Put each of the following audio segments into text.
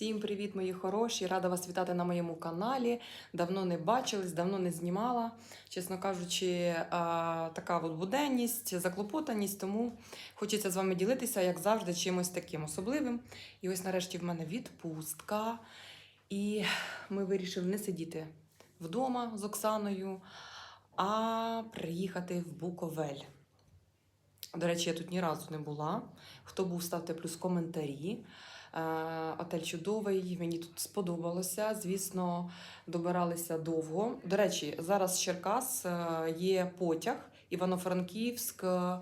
Всім привіт, мої хороші! Рада вас вітати на моєму каналі. Давно не бачились, давно не знімала. Чесно кажучи, така от буденність, заклопотаність, тому хочеться з вами ділитися, як завжди, чимось таким особливим. І ось нарешті в мене відпустка. І ми вирішили не сидіти вдома з Оксаною, а приїхати в Буковель. До речі, я тут ні разу не була. Хто був, ставте плюс коментарі. Е, Отель чудовий, мені тут сподобалося. Звісно, добиралися довго. До речі, зараз з Черкас е, є потяг Івано-Франківськ. е,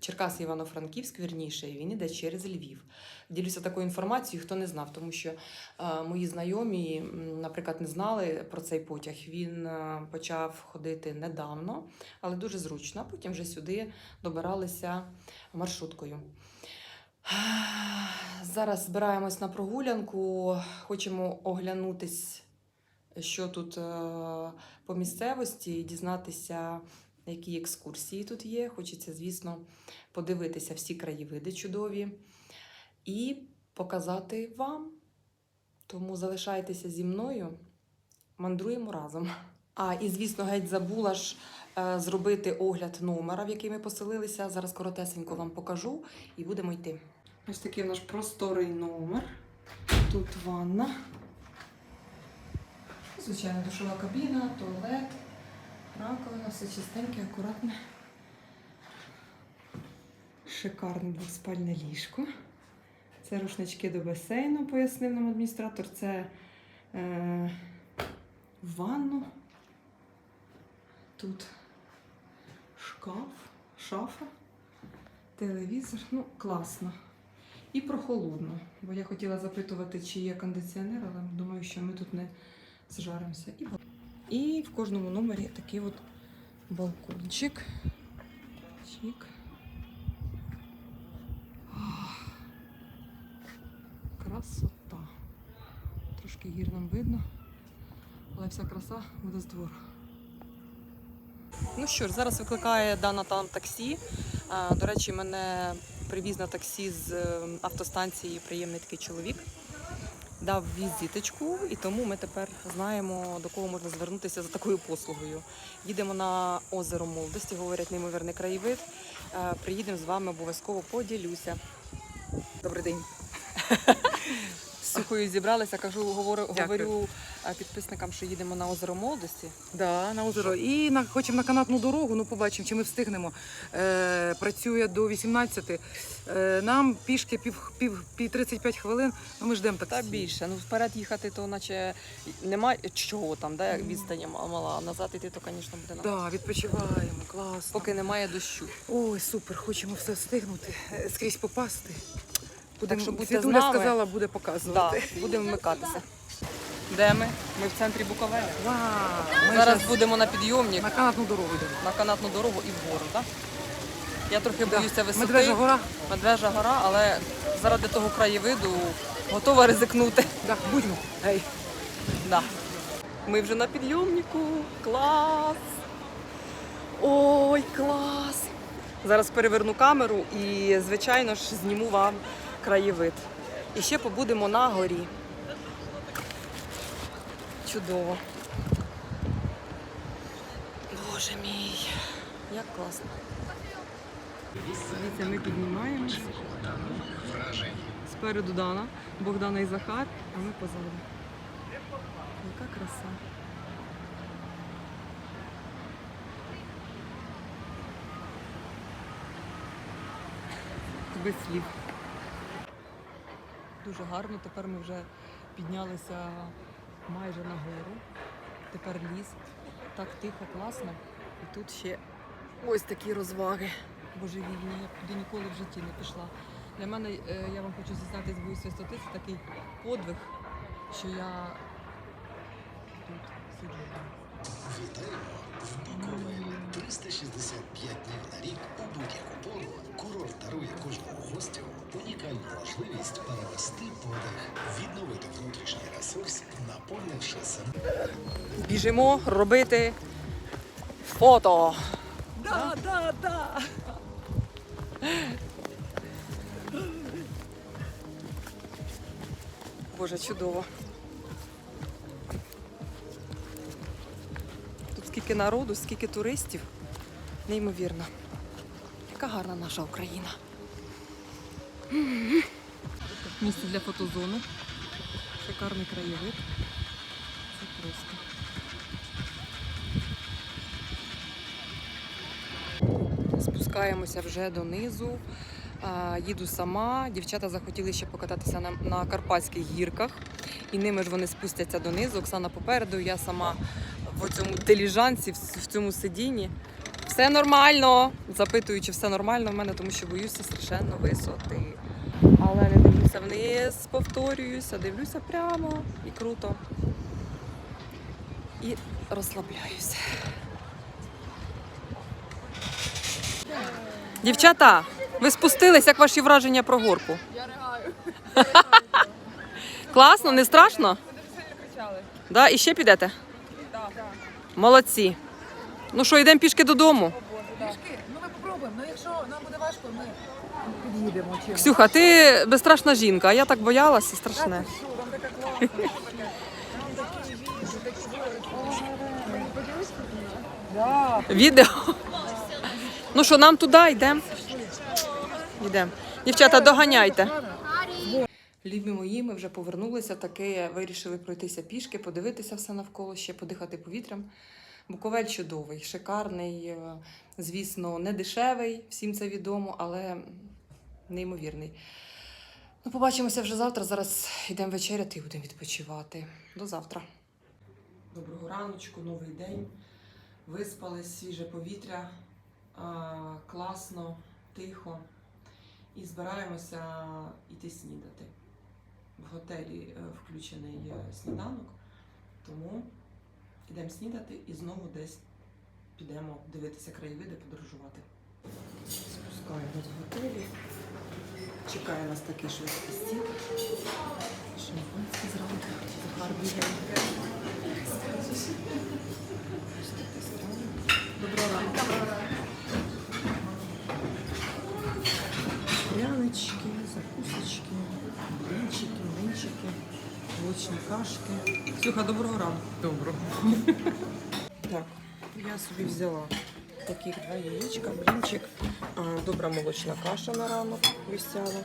Черкас Івано-Франківськ, вірніше, він іде через Львів. Ділюся такою інформацією, хто не знав, тому що е, мої знайомі, наприклад, не знали про цей потяг. Він е, почав ходити недавно, але дуже зручно. Потім вже сюди добиралися маршруткою. Зараз збираємось на прогулянку, хочемо оглянутись, що тут е, по місцевості, дізнатися, які екскурсії тут є. Хочеться, звісно, подивитися всі краєвиди чудові і показати вам. Тому залишайтеся зі мною, мандруємо разом. А, і звісно, геть забула ж е, зробити огляд номера, в який ми поселилися. Зараз коротесенько вам покажу і будемо йти. Ось такий наш просторий номер. Тут ванна. Звичайно, душова кабіна, туалет, раковина, все чистеньке, акуратне. Шикарне двоспальне ліжко. Це рушнички до басейну, пояснив нам адміністратор. Це е, ванну. Тут шкаф, шафа, телевізор. Ну, класно. І прохолодно. Бо я хотіла запитувати, чи є кондиціонер, але думаю, що ми тут не зжаримося. І, і в кожному номері такий от балкончик. Чик. Красота. Трошки гір нам видно, але вся краса буде з двору. Ну що ж, зараз викликає дана там таксі. До речі, мене привіз на таксі з е, автостанції приємний такий чоловік. Дав візиточку, і тому ми тепер знаємо, до кого можна звернутися за такою послугою. Їдемо на озеро Молодості, говорять, неймовірний краєвид. Е, Приїдемо з вами обов'язково поділюся. Добрий день. З сухою зібралися, кажу, говорю, Дякую. говорю е, підписникам, що їдемо на озеро Молодості. Да, на озеро. І на, хочемо на канатну дорогу, ну побачимо, чи ми встигнемо. Е, працює до 18. Е, нам пішки пів, пів, пів 35 хвилин, ну ми ждемо Та більше. Ну вперед їхати, то наче немає чого там, де відстань мала. А назад іти, то, звісно, буде надо. Да, відпочиваємо, класно. Поки немає дощу. Ой, супер, хочемо все встигнути, е, скрізь попасти. Так що будьте з нами. сказала, буде Да, показувати. будемо вмикатися. Де ми? Ми в центрі Буковеля. Вау, ми Зараз щас будемо на підйомник, на канатну дорогу йдемо. на канатну дорогу і вгору, так? Я трохи Да. боюся висоти. Медвежа гора. Медвежа гора, але заради того краєвиду готова ризикнути. Да, будьмо. Гей. Да. Ми вже на підйомнику. Клас! Ой, клас! Зараз переверну камеру і, звичайно ж, зніму вам краєвид. І ще побудемо на горі. Чудово. Боже мій, як класно. Дивіться, ми піднімаємось. Спереду Дана, Богдана і Захар, а ми позаду. Яка краса. Без слів. Дуже гарно. Тепер ми вже піднялися майже на гору. Тепер ліс. Так тихо, класно. І тут ще ось такі розваги. Божевільні. Я туди ніколи в житті не пішла. Для мене, е, я вам хочу зізнатись, боюсь висоти, це такий подвиг, що я тут сиджу. Вітаємо в Буковелі. 365 днів на рік у будь-яку пору курорт дарує кожному гостю унікальну можливість перевести подих, відновити внутрішній ресурс, наповнивши себе. Біжимо робити фото. Да, да, да. Боже, чудово. Тут скільки народу, скільки туристів. Неймовірно. Яка гарна наша Україна. Місце для фотозону. Шикарний краєвид. Це просто. Спускаємося вже донизу. Їду сама. Дівчата захотіли ще покататися на, на Карпатських гірках. І ними ж вони спустяться донизу. Оксана попереду, я сама в цьому теліжанці, в цьому сидінні. Все нормально. Запитую, чи все нормально в мене, тому що боюся страшенно висоти. Але не дивлюся вниз, повторююся, дивлюся прямо і круто. І розслабляюся. Дівчата, ви спустились, як ваші враження про горку? Я ригаю. Класно, не страшно? Да? І ще підете? Так. Молодці. Ну що, йдемо пішки додому. Пішки, ну ми попробуємо. Ну якщо нам буде важко, ми під'їдемо. Чим? Ксюха, ти безстрашна жінка, а я так боялася, страшне. Що, там така класна. Там такі віжі, такі Да. Відео. Ну що, нам туди йдемо? Йдемо. Дівчата, доганяйте. Любі мої, ми вже повернулися, таки вирішили пройтися пішки, подивитися все навколо, ще подихати повітрям. Буковель чудовий, шикарний, е, звісно, не дешевий, всім це відомо, але неймовірний. Ну, побачимося вже завтра. Зараз йдемо вечеряти і будемо відпочивати. До завтра. Доброго раночку, новий день. Виспались, свіже повітря, класно, тихо. І збираємося йти снідати. В готелі е, включений е, сніданок, тому йдемо снідати і знову десь підемо дивитися краєвиди, подорожувати. Спускаємось в готелі. Чекає нас такий швидкий стіл. Шампанське зранку. Ось. Доброго ранку. Молочні кашки. Ксюха, доброго ранку. Доброго. Так, я собі взяла таких два яєчка, блинчик, а, добра молочна каша на ранок висяла,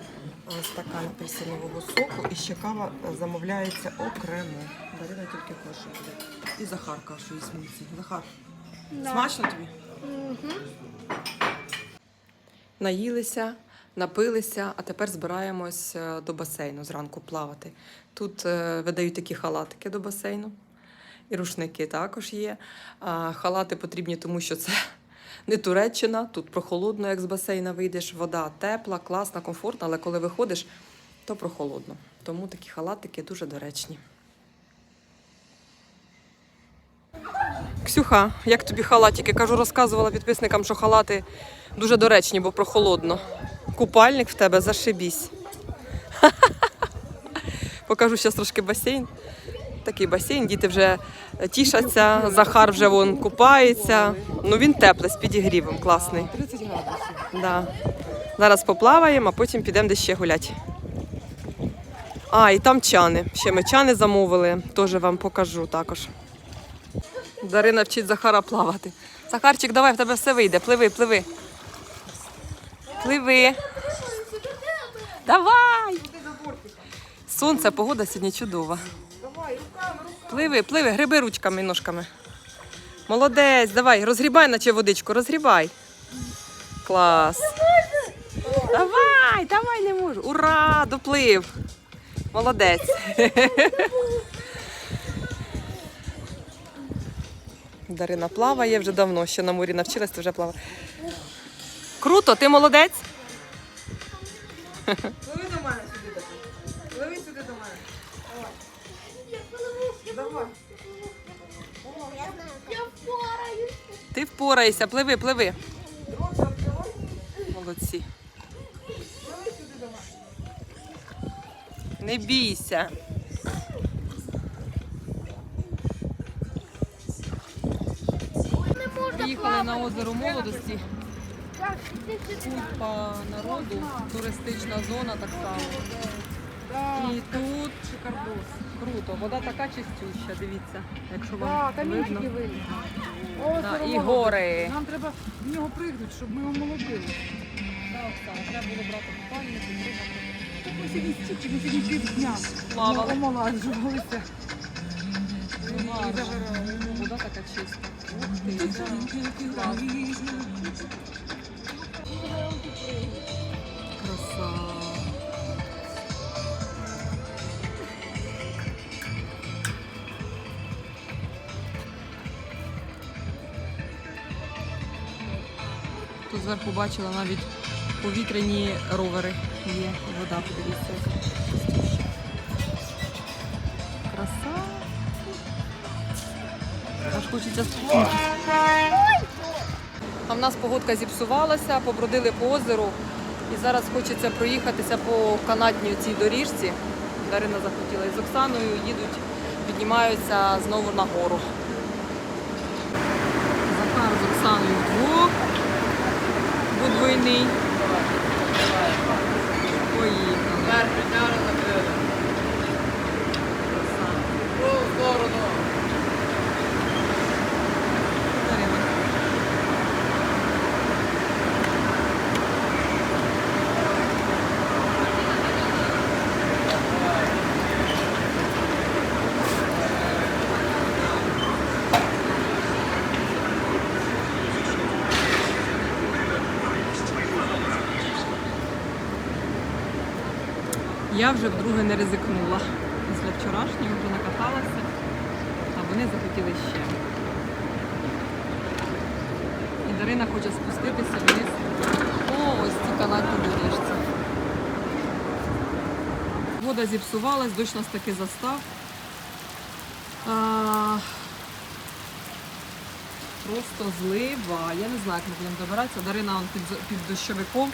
стакан апельсинового соку і ще кава замовляється окремо. Дарина тільки кашу буде. І Захар кашу із мульці. Захар, смачно тобі? Наїлися, напилися, а тепер збираємось е, до басейну зранку плавати. Тут е, видають такі халатики до басейну. І рушники також є. Халати потрібні, тому що це не Туреччина, тут прохолодно, як з басейна вийдеш. Вода тепла, класна, комфортна, але коли виходиш, то прохолодно. Тому такі халатики дуже доречні. Ксюха, як тобі халатики? Кажу, розказувала підписникам, що халати дуже доречні, бо прохолодно. Купальник в тебе зашибісь. Покажу зараз трошки басейн. Такий басейн, діти вже тішаться, Захар вже вон купається. Ну він теплий, з підігрівом, класний. 30 градусів. Да. Зараз поплаваємо, а потім підемо десь ще гуляти. А, і там чани. Ще ми чани замовили, теж вам покажу також. Дарина вчить Захара плавати. Захарчик, давай, в тебе все вийде. Пливи, пливи. Пливи. Давай! Сонце, погода сьогодні чудова. Пливи, пливи, гриби ручками і ножками. Молодець, давай, розгрібай наче водичку, розгрібай. Клас. Давай, давай, не можу. Ура, доплив. Молодець. Дарина плаває вже давно, ще на морі навчилась, то вже плаває. Круто, ти молодець? Пливи до мене сюди таки. Пливи сюди до мене. Давай. Давай. Ти впораєшся, пливи, пливи. Молодці. Пливи сюди до мене. Не бійся. Їхали на озеро молодості. Купа народу, туристична зона так само. І тут. Круто, вода така чистюща, дивіться, якщо вам видно. Да, і гори. Нам треба в нього пригнути, щоб ми його молодили. Так, треба було брати купальник і. Ми сьогодні стільки, ми сьогодні півдня Плавали. омолоджувалися. Вода така чиста. Ух ти, да. Краса. Тут зверху бачила навіть повітряні ровери. Є вода, подивіться. Краса. Аж хочеться спуститися. В нас погодка зіпсувалася, побродили по озеру. І зараз хочеться проїхатися по канатній цій доріжці. Дарина захотіла і з Оксаною їдуть, піднімаються знову на гору. Захар з Оксаною вдвох. Подвойний. Поїхали. Дарина. Я вже вдруге не ризикнула. Після вчорашнього вже накаталася, а вони захотіли ще. І Дарина хоче спуститися вниз. О, ось ці канатні доріжці. Вода зіпсувалась, дощ нас таки застав. А, просто злива. Я не знаю, як ми будемо добиратися. Дарина під, під дощовиком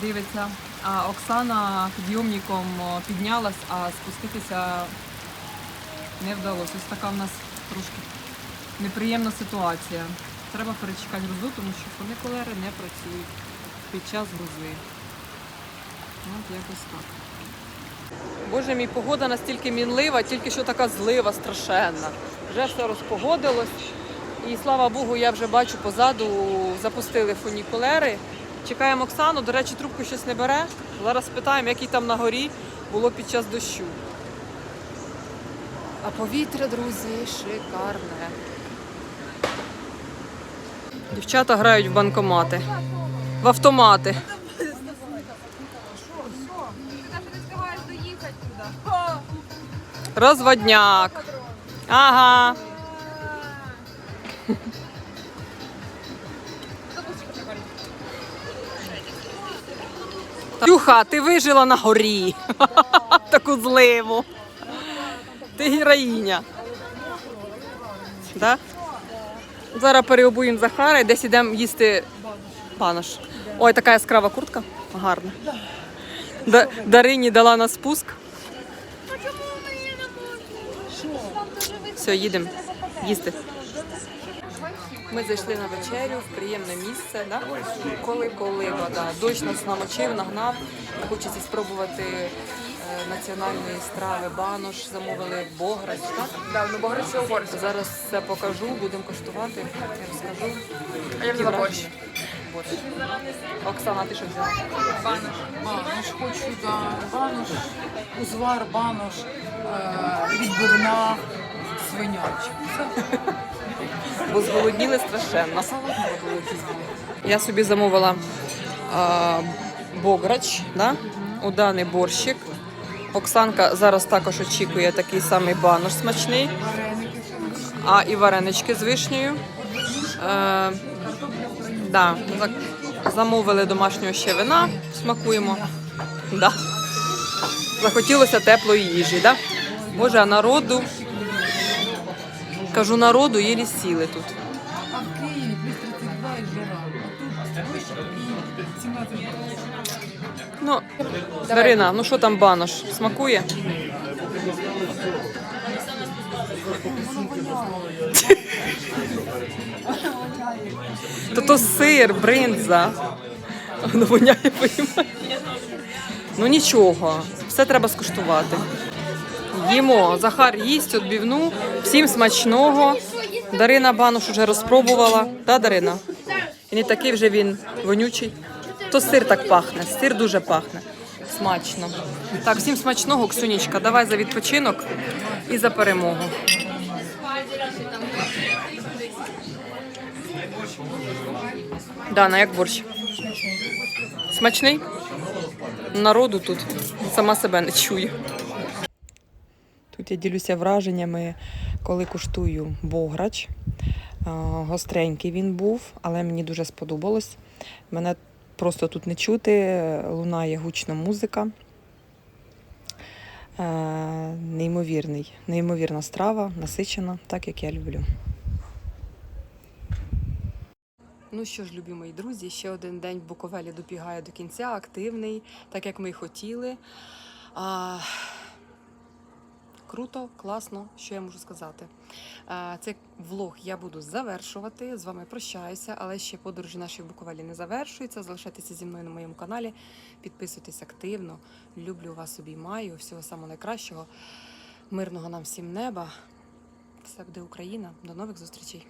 дивиться. А Оксана підйомником піднялась, а спуститися не вдалося. Ось така в нас трошки неприємна ситуація. Треба перечекати грозу, тому що фуникулери не працюють під час грози. От якось так. Боже мій, погода настільки мінлива, тільки що така злива страшенна. Вже все розпогодилось. І слава Богу, я вже бачу позаду, запустили фунікулери. Чекаємо Оксану, до речі, трубку щось не бере. Зараз спитаємо, який там на горі було під час дощу. А повітря, друзі, шикарне. Дівчата грають в банкомати. В автомати. Розводняк. Ага. Тюха, ти вижила на горі. Таку зливу. Ти героїня. Да? Зараз переобуємо Захара і десь ідемо їсти банош. Ой, така яскрава куртка. Гарна. Да- Дарині дала на спуск. Все, їдемо їсти. Ми зайшли на вечерю в приємне місце, да? коли коли вода. Дощ нас намочив, нагнав. Хочеться спробувати е, національної страви банош. Замовили бограч. Так? Да, ну бограч це угорське. Зараз все покажу, будемо коштувати. Я розкажу. А я взяла борщ. Борщ. Оксана, ти що взяла? Банош. Банош хочу, да. Банош, узвар, банош, е, відбивна, свинячі. Бо зголодніли страшенно. Я собі замовила а, бограч, да? уданий борщик. Оксанка зараз також очікує такий самий банош смачний, а і варенички з вишнею. Е, да, за- замовили домашнього ще вина, смакуємо. Да. Захотілося теплої їжі, да? Боже, а народу. Кажу, народу єлі сіли тут. А в Києві плюс 32 і жара. А тут вище і 17 градусів. Ну, Дарина, ну що там банош? Смакує? То то сир, бринза. Воно воняє. Ну нічого, Все треба скуштувати. Їмо. Захар їсть відбивну. Всім смачного. Дарина Бануш вже розпробувала. Та, Дарина? І не такий вже він вонючий. То сир так пахне. Сир дуже пахне. Смачно. Так, всім смачного, Ксюнічка. Давай за відпочинок і за перемогу. Дана, як борщ? Смачний? Народу тут сама себе не чую. Тут я ділюся враженнями, коли куштую бограч. Гостренький він був, але мені дуже сподобалось. Мене просто тут не чути, лунає гучна музика. Неймовірний, неймовірна страва, насичена, так як я люблю. Ну що ж, любі мої друзі, ще один день в Буковелі добігає до кінця, активний, так як ми й хотіли. А, круто, класно, що я можу сказати. Цей влог я буду завершувати. З вами прощаюся, але ще подорожі наші Буковелі не завершуються. Залишайтеся зі мною на моєму каналі, підписуйтесь активно. Люблю вас, обіймаю. Всього самого найкращого. Мирного нам всім неба. Все буде Україна. До нових зустрічей.